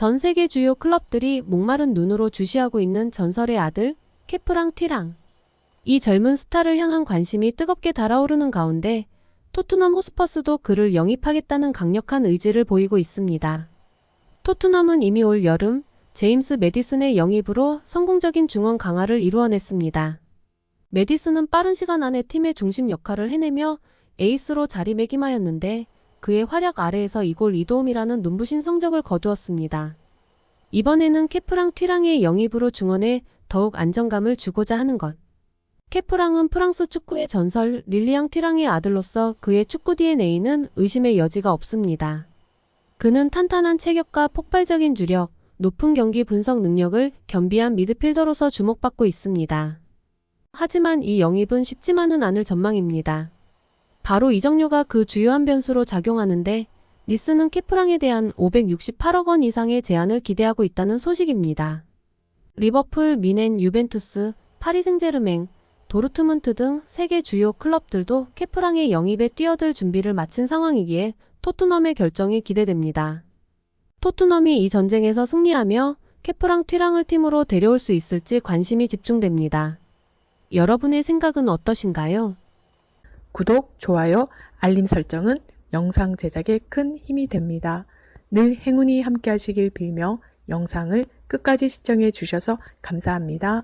전 세계 주요 클럽들이 목마른 눈으로 주시하고 있는 전설의 아들 케프랑 튀랑. 이 젊은 스타를 향한 관심이 뜨겁게 달아오르는 가운데 토트넘 호스퍼스도 그를 영입하겠다는 강력한 의지를 보이고 있습니다. 토트넘은 이미 올 여름 제임스 메디슨의 영입으로 성공적인 중원 강화를 이루어냈습니다. 메디슨은 빠른 시간 안에 팀의 중심 역할을 해내며 에이스로 자리매김하였는데 그의 활약 아래에서 2골 2도움이라는 눈부신 성적을 거두었습니다. 이번에는 케프랑 튀랑의 영입으로 중원에 더욱 안정감을 주고자 하는 것. 케프랑은 프랑스 축구의 전설 릴리앙 튀랑의 아들로서 그의 축구 DNA는 의심의 여지가 없습니다. 그는 탄탄한 체격과 폭발적인 주력, 높은 경기 분석 능력을 겸비한 미드필더로서 주목받고 있습니다. 하지만 이 영입은 쉽지만은 않을 전망입니다. 바로 이적료가 그 주요한 변수로 작용하는데 니스는 케프랑에 대한 568억 원 이상의 제안을 기대하고 있다는 소식입니다. 리버풀, 미넨, 유벤투스, 파리 생제르맹, 도르트문트 등 세계 주요 클럽들도 케프랑의 영입에 뛰어들 준비를 마친 상황이기에 토트넘의 결정이 기대됩니다. 토트넘이 이 전쟁에서 승리하며 케프랑 튀랑을 팀으로 데려올 수 있을지 관심이 집중됩니다. 여러분의 생각은 어떠신가요? 구독, 좋아요, 알림 설정은 영상 제작에 큰 힘이 됩니다. 늘 행운이 함께 하시길 빌며 영상을 끝까지 시청해 주셔서 감사합니다.